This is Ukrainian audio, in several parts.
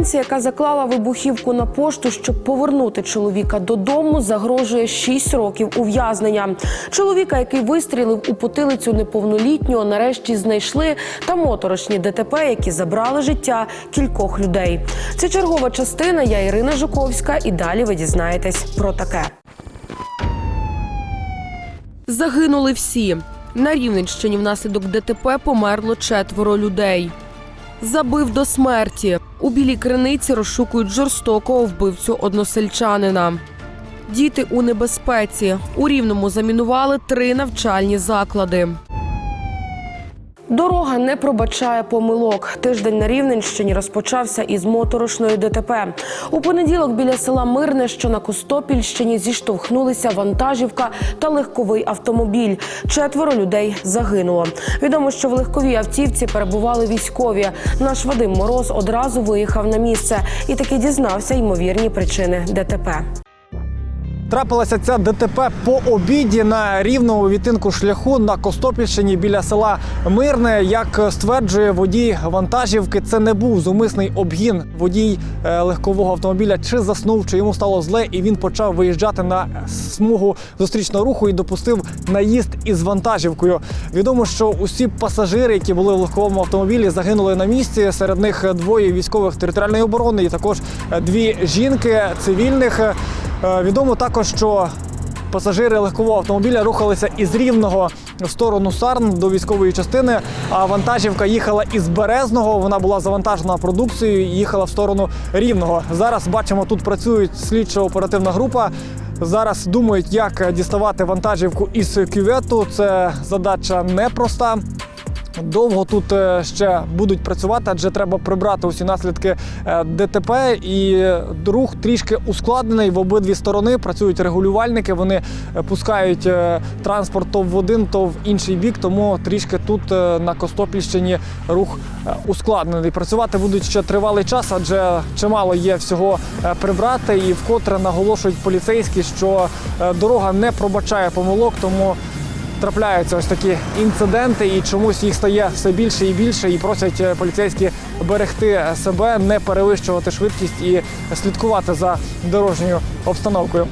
Жінці, яка заклала вибухівку на пошту, щоб повернути чоловіка додому, загрожує 6 років ув'язнення. Чоловіка, який вистрілив у потилицю неповнолітнього, нарешті знайшли та моторошні ДТП, які забрали життя кількох людей. Це чергова частина. Я Ірина Жуковська, і далі ви дізнаєтесь про таке. Загинули всі. На Рівненщині внаслідок ДТП померло четверо людей. Забив до смерті. У білій криниці розшукують жорстокого вбивцю односельчанина. Діти у небезпеці. У рівному замінували три навчальні заклади. Дорога не пробачає помилок. Тиждень на Рівненщині розпочався із моторошної ДТП. У понеділок біля села Мирне, що на Костопільщині, зіштовхнулися вантажівка та легковий автомобіль. Четверо людей загинуло. Відомо, що в легковій автівці перебували військові. Наш Вадим Мороз одразу виїхав на місце і таки дізнався ймовірні причини ДТП. Трапилася ця ДТП по обіді на рівному відтинку шляху на Костопільщині біля села Мирне. Як стверджує водій вантажівки, це не був зумисний обгін. Водій е, легкового автомобіля чи заснув, чи йому стало зле, і він почав виїжджати на смугу зустрічного руху і допустив наїзд із вантажівкою. Відомо, що усі пасажири, які були в легковому автомобілі, загинули на місці. Серед них двоє військових територіальної оборони і також е, дві жінки цивільних. Е, Відомо також, що пасажири легкового автомобіля рухалися із рівного в сторону Сарн до військової частини. А вантажівка їхала із Березного. Вона була завантажена продукцією. і Їхала в сторону рівного. Зараз бачимо, тут працюють слідчо-оперативна група. Зараз думають, як діставати вантажівку із кювету. Це задача непроста. Довго тут е, ще будуть працювати, адже треба прибрати усі наслідки е, ДТП. І рух трішки ускладнений в обидві сторони. Працюють регулювальники. Вони е, пускають транспорт то в один, то в інший бік. Тому трішки тут на Костопільщині рух ускладнений. Працювати будуть ще тривалий час, адже чимало є всього прибрати. І вкотре наголошують поліцейські, що дорога не пробачає помилок, тому трапляються ось такі інциденти, і чомусь їх стає все більше і більше, і просять е, поліцейські берегти себе, не перевищувати швидкість і слідкувати за дорожньою обстановкою.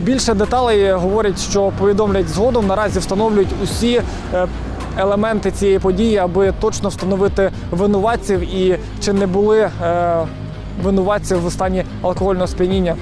Більше деталей говорять, що повідомлять згодом. Наразі встановлюють усі е, елементи цієї події, аби точно встановити винуватців і чи не були е, винуватці в стані алкогольного сп'яніння.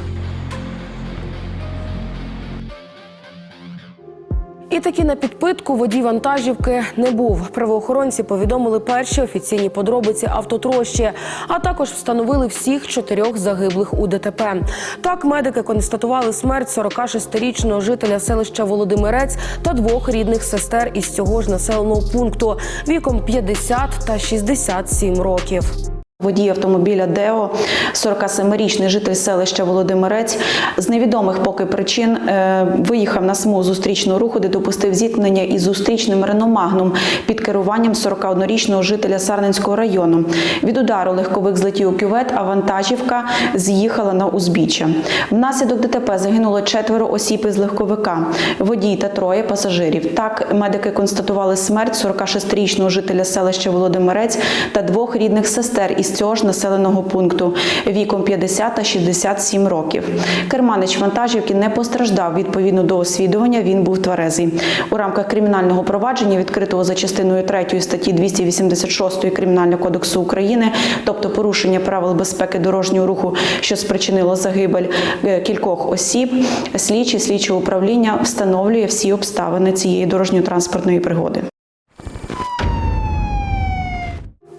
Таки на підпитку водій вантажівки не був. Правоохоронці повідомили перші офіційні подробиці автотрощі, а також встановили всіх чотирьох загиблих у ДТП. Так, медики констатували смерть 46-річного жителя селища Володимирець та двох рідних сестер із цього ж населеного пункту віком 50 та 67 років. Водій автомобіля Део, 47-річний житель селища Володимирець, з невідомих поки причин е, виїхав на смугу зустрічного руху, де допустив зіткнення із зустрічним Рено Магнум під керуванням 41-річного жителя Сарненського району. Від удару легковик злетів у кювет, а вантажівка з'їхала на узбіччя. Внаслідок ДТП загинуло четверо осіб із легковика, водій та троє пасажирів. Так, медики констатували смерть 46-річного жителя селища Володимирець та двох рідних сестер із цього ж населеного пункту віком 50 та 67 років. Керманич вантажівки не постраждав. Відповідно до освідування, він був тверезий. У рамках кримінального провадження, відкритого за частиною 3 статті 286 Кримінального кодексу України, тобто порушення правил безпеки дорожнього руху, що спричинило загибель е, кількох осіб, слідчі слідчого управління встановлює всі обставини цієї дорожньо-транспортної пригоди.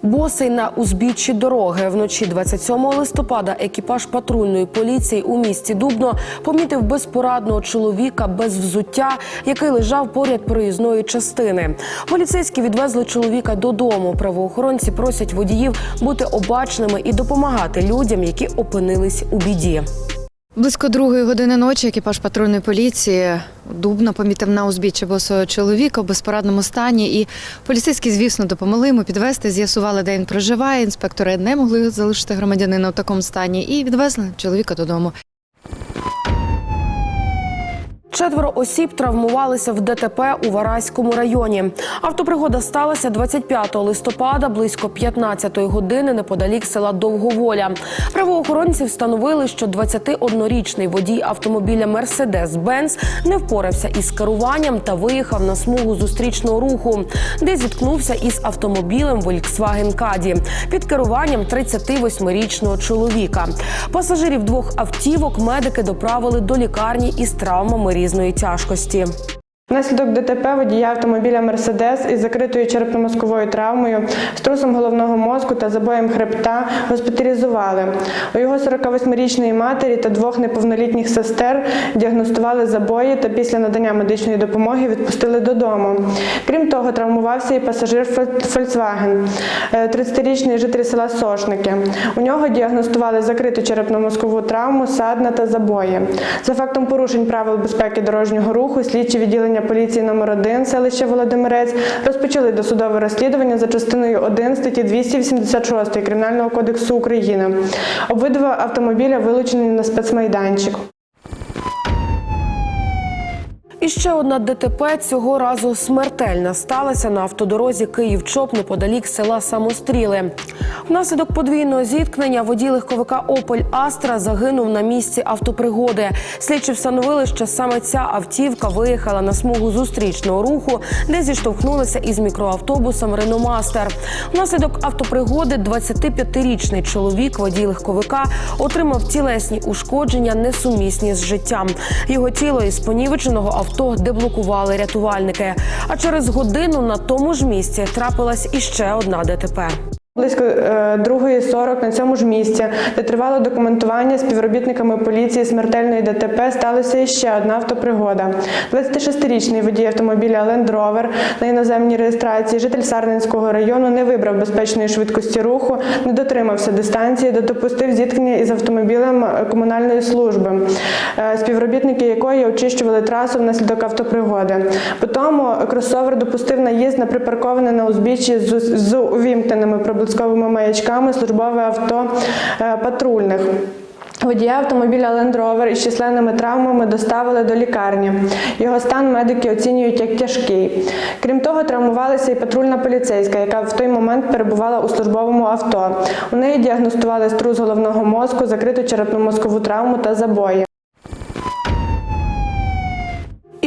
Босий на узбіччі дороги вночі 27 листопада екіпаж патрульної поліції у місті Дубно помітив безпорадного чоловіка без взуття, який лежав поряд проїзної частини. Поліцейські відвезли чоловіка додому. Правоохоронці просять водіїв бути обачними і допомагати людям, які опинились у біді. Близько другої години ночі екіпаж патрульної поліції дубно помітив на узбіччі босого чоловіка в безпорадному стані. І поліцейські, звісно, допомогли йому підвести, з'ясували, де він проживає. Інспектори не могли залишити громадянина у такому стані і відвезли чоловіка додому. Четверо осіб травмувалися в ДТП у Вараському районі. Автопригода сталася 25 листопада близько 15 години неподалік села Довговоля. Правоохоронці встановили, що 21-річний водій автомобіля Мерседес Бенц не впорався із керуванням та виїхав на смугу зустрічного руху, де зіткнувся із автомобілем Volkswagen Caddy під керуванням 38-річного чоловіка. Пасажирів двох автівок медики доправили до лікарні із травмами різної тяжкості. Внаслідок ДТП водія автомобіля Мерседес із закритою черепно-мозковою травмою, струсом головного мозку та забоєм хребта госпіталізували. У його 48-річної матері та двох неповнолітніх сестер діагностували забої та після надання медичної допомоги відпустили додому. Крім того, травмувався і пасажир е, 30-річний житель села Сошники. У нього діагностували закриту черепно-мозкову травму, садна та забої. За фактом порушень правил безпеки дорожнього руху, слідчі відділення поліції номер 1 селища Володимирець розпочали досудове розслідування за частиною 1 статті 286 Кримінального кодексу України. Обидва автомобіля вилучені на спецмайданчик. І ще одна ДТП цього разу смертельна сталася на автодорозі Київ-Чоп неподалік села Самостріли. Внаслідок подвійного зіткнення водій легковика Опель Астра загинув на місці автопригоди. Слідчі встановили, що саме ця автівка виїхала на смугу зустрічного руху, де зіштовхнулася із мікроавтобусом Реномастер. Внаслідок автопригоди 25-річний чоловік, водій легковика, отримав тілесні ушкодження, несумісні з життям. Його тіло із понівеченого авто деблокували рятувальники. А через годину на тому ж місці трапилась іще одна ДТП. Близько е, 2.40 на цьому ж місці, де тривало документування співробітниками поліції смертельної ДТП, сталася іще одна автопригода. 26-річний водій автомобіля Land Rover на іноземній реєстрації, житель Сарненського району, не вибрав безпечної швидкості руху, не дотримався дистанції, де допустив зіткнення із автомобілем е, комунальної служби, е, співробітники якої очищували трасу внаслідок автопригоди. Потім кросовер допустив наїзд на припарковане на узбіччі з, увімкненими проблисковими маячками службове авто е, патрульних. Водія автомобіля Land Rover із численними травмами доставили до лікарні. Його стан медики оцінюють як тяжкий. Крім того, травмувалася і патрульна поліцейська, яка в той момент перебувала у службовому авто. У неї діагностували струс головного мозку, закриту черепно-мозкову травму та забої.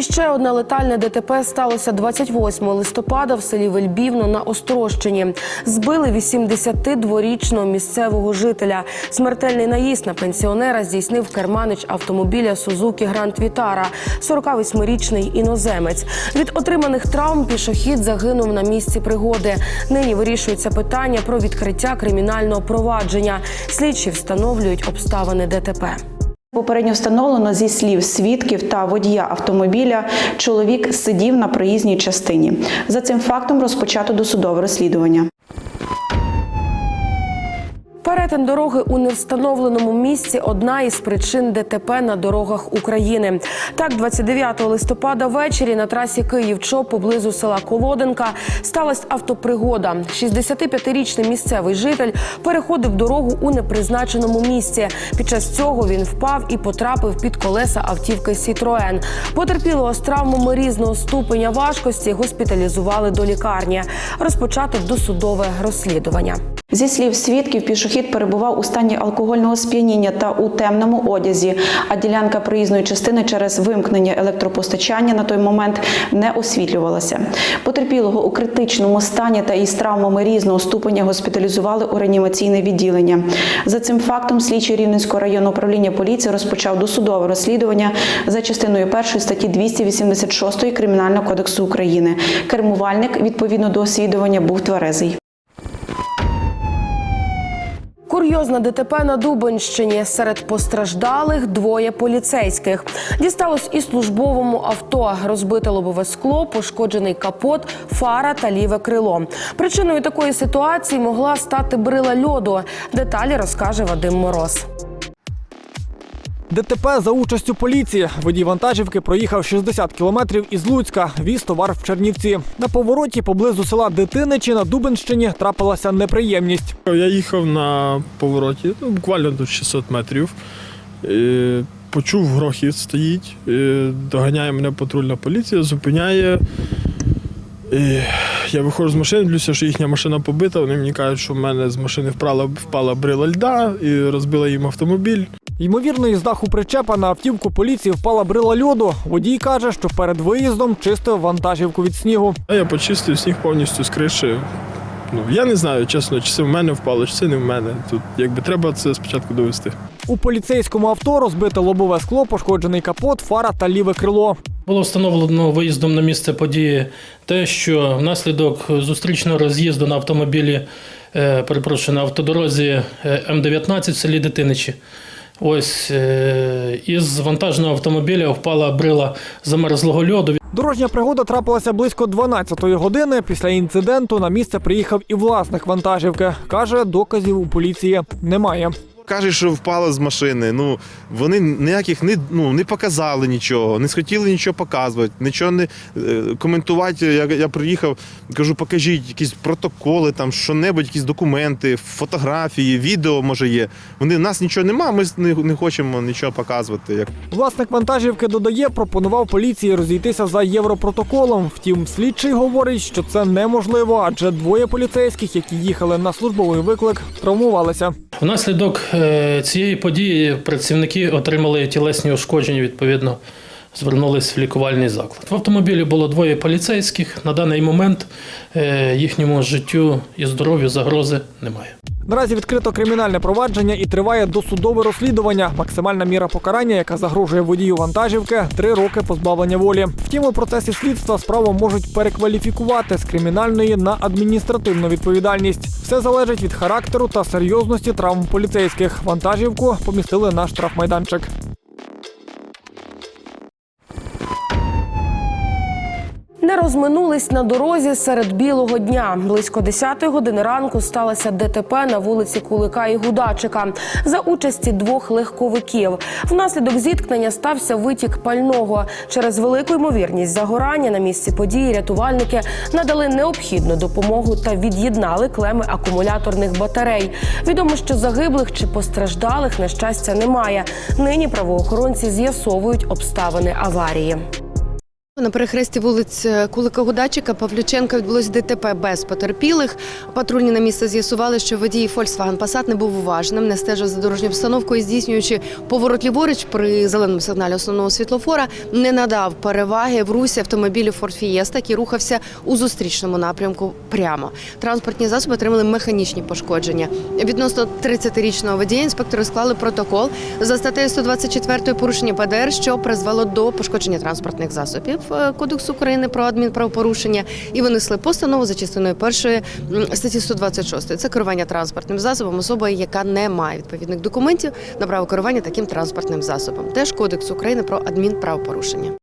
Ще одне летальне ДТП сталося 28 листопада в селі Вельбівно на Острощині. Збили 82-річного місцевого жителя. Смертельний наїзд на пенсіонера здійснив керманич автомобіля Сузукі Гранд Вітара, 48-річний іноземець. Від отриманих травм пішохід загинув на місці пригоди. Нині вирішується питання про відкриття кримінального провадження. Слідчі встановлюють обставини ДТП. Попередньо встановлено зі слів свідків та водія автомобіля, чоловік сидів на проїзній частині. За цим фактом розпочато досудове розслідування. Перетин дороги у невстановленому місці одна із причин ДТП на дорогах України. Так, 29 листопада ввечері на трасі Київ-Чоп поблизу села Колоденка сталася автопригода. 65-річний місцевий житель переходив дорогу у непризначеному місці. Під час цього він впав і потрапив під колеса автівки Сітроен. Потерпілого з травмами різного ступеня важкості госпіталізували до лікарні. Розпочато досудове розслідування. Зі слів свідків, пішохід перебував у стані алкогольного сп'яніння та у темному одязі, а ділянка проїзної частини через вимкнення електропостачання на той момент не освітлювалася. Потерпілого у критичному стані та із травмами різного ступеня госпіталізували у реанімаційне відділення. За цим фактом слідчий Рівненського районного управління поліції розпочав досудове розслідування за частиною першої статті 286 Кримінального кодексу України. Кермувальник відповідно до освідування був тверезий. Курйозна ДТП на Дубенщині. Серед постраждалих двоє поліцейських. Дісталось і службовому авто. Розбите лобове скло, пошкоджений капот, фара та ліве крило. Причиною такої ситуації могла стати брила льоду. Деталі розкаже Вадим Мороз. ДТП за участю поліції. Водій вантажівки проїхав 60 кілометрів із Луцька, віз товар в Чернівці. На повороті поблизу села Дитиничі на Дубенщині трапилася неприємність. Я їхав на повороті, ну, буквально до 600 метрів. Е, почув, грохіт стоїть, е, доганяє мене патрульна поліція, зупиняє. І я виходжу з машини, дивлюся, що їхня машина побита. Вони мені кажуть, що в мене з машини впала, впала брила льда і розбила їм автомобіль. Ймовірно, із даху причепа на автівку поліції впала брила льоду. Водій каже, що перед виїздом чистив вантажівку від снігу. Я почистив сніг повністю з криші. Ну, я не знаю, чесно, чи це в мене впало, чи це не в мене. Тут якби треба це спочатку довести. У поліцейському авто розбите лобове скло, пошкоджений капот, фара та ліве крило. Було встановлено виїздом на місце події те, що внаслідок зустрічного роз'їзду на автомобілі, е, перепрошую, на автодорозі е, М19 в селі Дитиничі. Ось е, із вантажного автомобіля впала брила замерзлого льоду. Дорожня пригода трапилася близько 12-ї години. Після інциденту на місце приїхав і власник вантажівки. Каже, доказів у поліції немає. Кажуть, що впала з машини. Ну вони ніяких не, ну, не показали нічого, не схотіли нічого показувати, нічого не е, коментувати. Я, я приїхав, кажу, покажіть якісь протоколи, там що-небудь, якісь документи, фотографії, відео може є. Вони в нас нічого нема, ми не, не хочемо нічого показувати. Як Власник вантажівки додає, пропонував поліції розійтися за європротоколом. Втім, слідчий говорить, що це неможливо, адже двоє поліцейських, які їхали на службовий виклик, травмувалися. Внаслідок е, цієї події працівники отримали тілесні ушкодження, відповідно, звернулись в лікувальний заклад. В автомобілі було двоє поліцейських. На даний момент е, їхньому життю і здоров'ю загрози немає. Наразі відкрито кримінальне провадження і триває досудове розслідування. Максимальна міра покарання, яка загрожує водію вантажівки, три роки позбавлення волі. Втім, у процесі слідства справу можуть перекваліфікувати з кримінальної на адміністративну відповідальність. Все залежить від характеру та серйозності травм поліцейських. Вантажівку помістили на штрафмайданчик. Не розминулись на дорозі серед білого дня. Близько 10-ї години ранку сталося ДТП на вулиці Кулика і Гудачика за участі двох легковиків. Внаслідок зіткнення стався витік пального. Через велику ймовірність загорання на місці події рятувальники надали необхідну допомогу та від'єднали клеми акумуляторних батарей. Відомо, що загиблих чи постраждалих на щастя немає. Нині правоохоронці з'ясовують обставини аварії. На перехресті вулиць е, Кулика Гудачика Павлюченка відбулось ДТП без потерпілих. Патрульні на місце з'ясували, що водій Volkswagen Passat не був уважним, не стежив за дорожньою обстановкою, здійснюючи поворот ліворуч при зеленому сигналі основного світлофора, не надав переваги в русі автомобілю Ford Fiesta, який рухався у зустрічному напрямку прямо. Транспортні засоби отримали механічні пошкодження. Відносно 30-річного водія інспектори склали протокол за статтею 124 порушення ПДР, що призвело до пошкодження транспортних засобів е, Кодексу України про адмінправопорушення і винесли постанову за частиною першої статті 126. Це керування транспортним засобом особою, яка не має відповідних документів на право керування таким транспортним засобом. Теж Кодекс України про адмінправопорушення.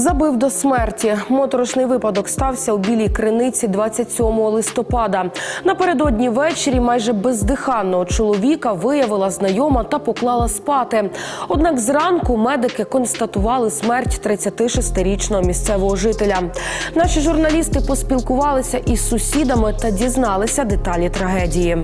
Забив до смерті. Моторошний випадок стався у білій криниці 27 листопада. Напередодні ввечері майже бездиханного чоловіка виявила знайома та поклала спати. Однак зранку медики констатували смерть 36-річного місцевого жителя. Наші журналісти поспілкувалися із сусідами та дізналися деталі трагедії.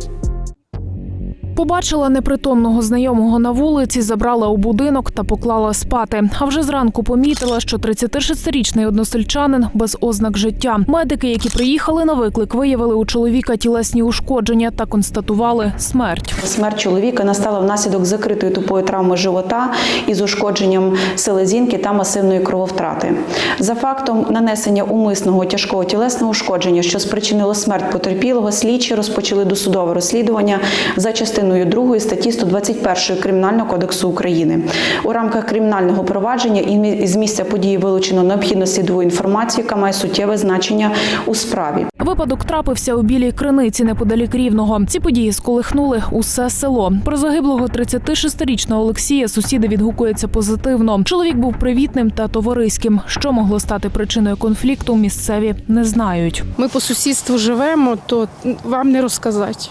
Побачила непритомного знайомого на вулиці, забрала у будинок та поклала спати. А вже зранку помітила, що 36-річний односельчанин без ознак життя. Медики, які приїхали на виклик, виявили у чоловіка тілесні ушкодження та констатували смерть. Смерть чоловіка настала внаслідок закритої тупої травми живота із ушкодженням селезінки та масивної крововтрати. За фактом нанесення умисного тяжкого тілесного ушкодження, що спричинило смерть потерпілого, слідчі розпочали досудове розслідування за частиною 2 статті 121 Кримінального кодексу України. У рамках кримінального провадження і з місця події вилучено необхідну слідову інформацію, яка має суттєве значення у справі. Випадок трапився у білій криниці неподалік рівного. Ці події сколихнули усе село. Про загиблого 36-річного Олексія сусіди відгукуються позитивно. Чоловік був привітним та товариським. Що могло стати причиною конфлікту, місцеві не знають. Ми по сусідству живемо, то вам не розказати.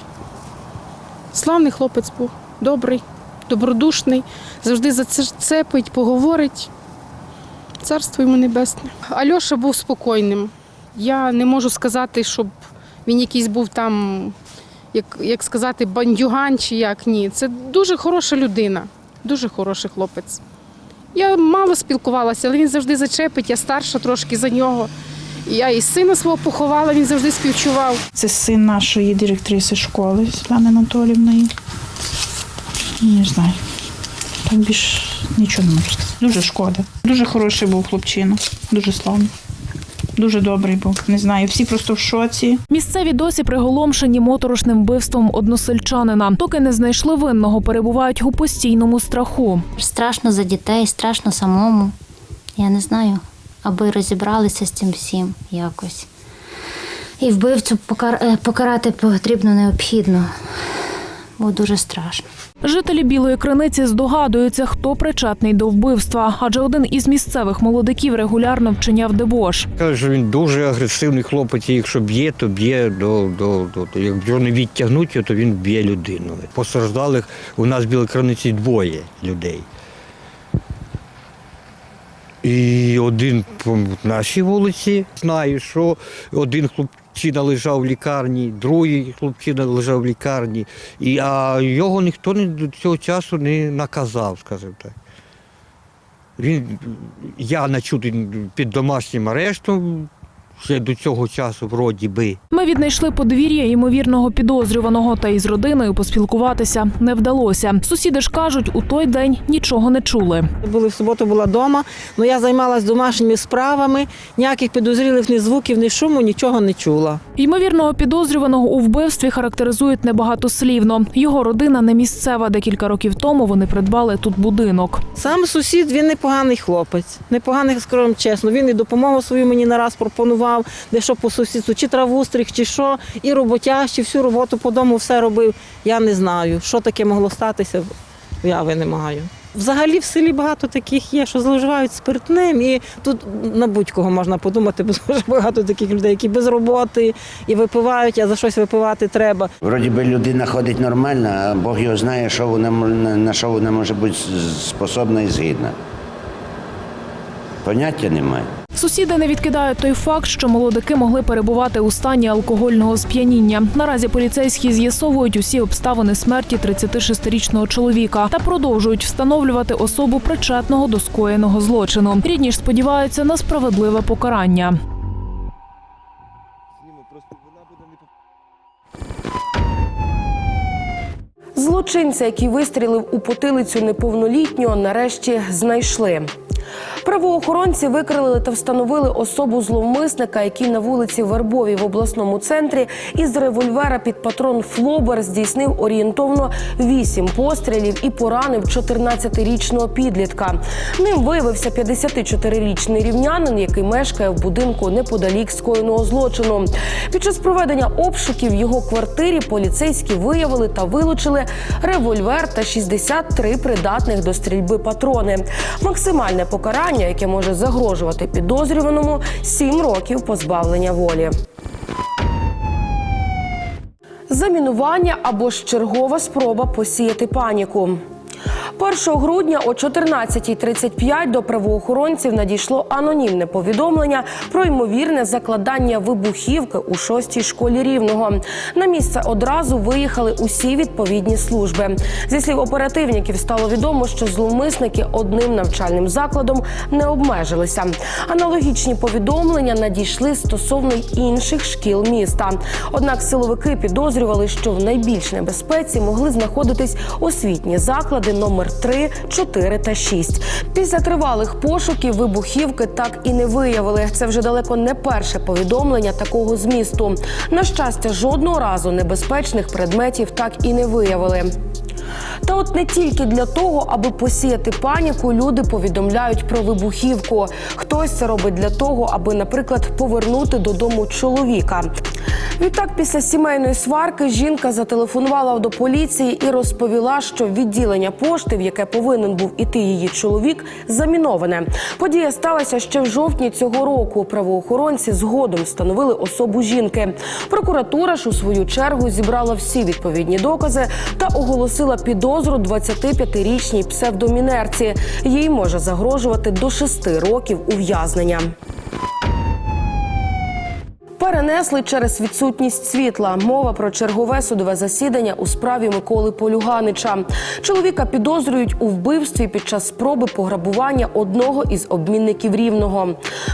Славний хлопець був, добрий, добродушний, завжди зацепить, поговорить. Царство йому небесне. Альоша був спокійним. Я не можу сказати, щоб він якийсь був там як, як сказати, бандюган чи як ні. Це дуже хороша людина, дуже хороший хлопець. Я мало спілкувалася, але він завжди зачепить, я старша трошки за нього. Я і сина свого поховала, він завжди співчував. Це син нашої директриси школи Світлани Анатолівної. Не знаю. Так більш нічого не можу сказати. Дуже шкода. Дуже хороший був хлопчина, дуже славний. Дуже добрий був. Не знаю. Всі просто в шоці. Місцеві досі приголомшені моторошним вбивством односельчанина. Доки не знайшли винного, перебувають у постійному страху. Страшно за дітей, страшно самому. Я не знаю, аби розібралися з цим всім якось. І вбивцю покар- е, покарати потрібно необхідно, бо дуже страшно. Жителі Білої Криниці здогадуються, хто причетний до вбивства, адже один із місцевих молодиків регулярно вчиняв дебош. Каже, що він дуже агресивний хлопець, і якщо б'є, то б'є до, до, до, до як його не відтягнуть, то він б'є людину. Постраждалих у нас в Білій Криниці двоє людей. І один по нашій вулиці знаю, що один хлопчина лежав в лікарні, другий хлопчина лежав в лікарні, і, а його ніхто не, до цього часу не наказав, скажімо так. Він, я начутий під домашнім арештом ще до цього часу, вроді би. Ми віднайшли подвір'я ймовірного підозрюваного, та із родиною поспілкуватися не вдалося. Сусіди ж кажуть, у той день нічого не чули. Були в суботу була вдома, але я займалася домашніми справами, ніяких підозрілих ні звуків, ні шуму, нічого не чула. Ймовірного підозрюваного у вбивстві характеризують небагатослівно. Його родина не місцева. Декілька років тому вони придбали тут будинок. Сам сусід він непоганий хлопець, непоганий, скажімо чесно. Він і допомогу свою мені не раз пропонував, де що по сусідству, чи траву стриг, чи що, і роботящий, всю роботу по дому все робив. Я не знаю, що таке могло статися, уяви не маю. Взагалі в селі багато таких є, що зловживають спиртним, і тут на будь-кого можна подумати, бо дуже багато таких людей, які без роботи і випивають, а за щось випивати треба. Вроді би людина ходить нормально, а Бог його знає, що вона на що вона може бути способна і згідна. Поняття немає. Сусіди не відкидають той факт, що молодики могли перебувати у стані алкогольного сп'яніння. Наразі поліцейські з'ясовують усі обставини смерті 36-річного чоловіка та продовжують встановлювати особу причетного до скоєного злочину. Рідні ж сподіваються на справедливе покарання. Злочинця, який вистрілив у потилицю неповнолітнього, нарешті знайшли. Правоохоронці викрили та встановили особу зловмисника, який на вулиці Вербовій в обласному центрі із револьвера під патрон Флобер здійснив орієнтовно вісім пострілів і поранив 14-річного підлітка. Ним виявився 54-річний рівнянин, який мешкає в будинку неподалік скоєного злочину. Під час проведення обшуків в його квартирі поліцейські виявили та вилучили револьвер та 63 придатних до стрільби патрони. Максимальне покарання, яке може загрожувати підозрюваному, 7 років позбавлення волі. Замінування або ж чергова спроба посіяти паніку. 1 грудня о 14.35 до правоохоронців надійшло анонімне повідомлення про ймовірне закладання вибухівки у шостій школі рівного. На місце одразу виїхали усі відповідні служби. Зі слів оперативників стало відомо, що зловмисники одним навчальним закладом не обмежилися. Аналогічні повідомлення надійшли стосовно інших шкіл міста. Однак силовики підозрювали, що в найбільш небезпеці могли знаходитись освітні заклади номер 3, 4 та 6. Після тривалих пошуків вибухівки так і не виявили. Це вже далеко не перше повідомлення такого змісту. На щастя, жодного разу небезпечних предметів так і не виявили. Та от не тільки для того, аби посіяти паніку, люди повідомляють про вибухівку. Хтось це робить для того, аби, наприклад, повернути додому чоловіка. Відтак, після сімейної сварки жінка зателефонувала до поліції і розповіла, що відділення пошти, в яке повинен був іти її чоловік, заміноване. Подія сталася ще в жовтні цього року. Правоохоронці згодом встановили особу жінки. Прокуратура ж у свою чергу зібрала всі відповідні докази та оголосила підозру 25-річній псевдомінерці. Їй може загрожувати до 6 років ув'язнення. Перенесли через відсутність світла. Мова про чергове судове засідання у справі Миколи Полюганича. Чоловіка підозрюють у вбивстві під час спроби пограбування одного із обмінників рівного.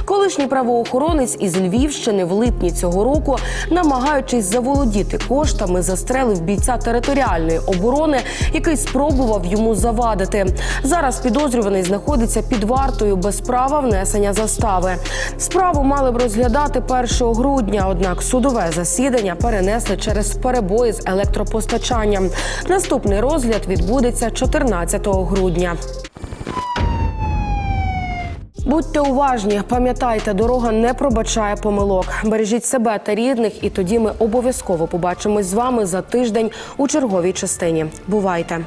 Колишній правоохоронець із Львівщини в липні цього року, намагаючись заволодіти коштами, застрелив бійця територіальної оборони, який спробував йому завадити. Зараз підозрюваний знаходиться під вартою без права внесення застави. Справу мали б розглядати 1 грудня, однак судове засідання перенесли через перебої з електропостачанням. Наступний розгляд відбудеться 14 грудня. Будьте уважні, пам'ятайте, дорога не пробачає помилок. Бережіть себе та рідних, і тоді ми обов'язково побачимось з вами за тиждень у черговій частині. Бувайте!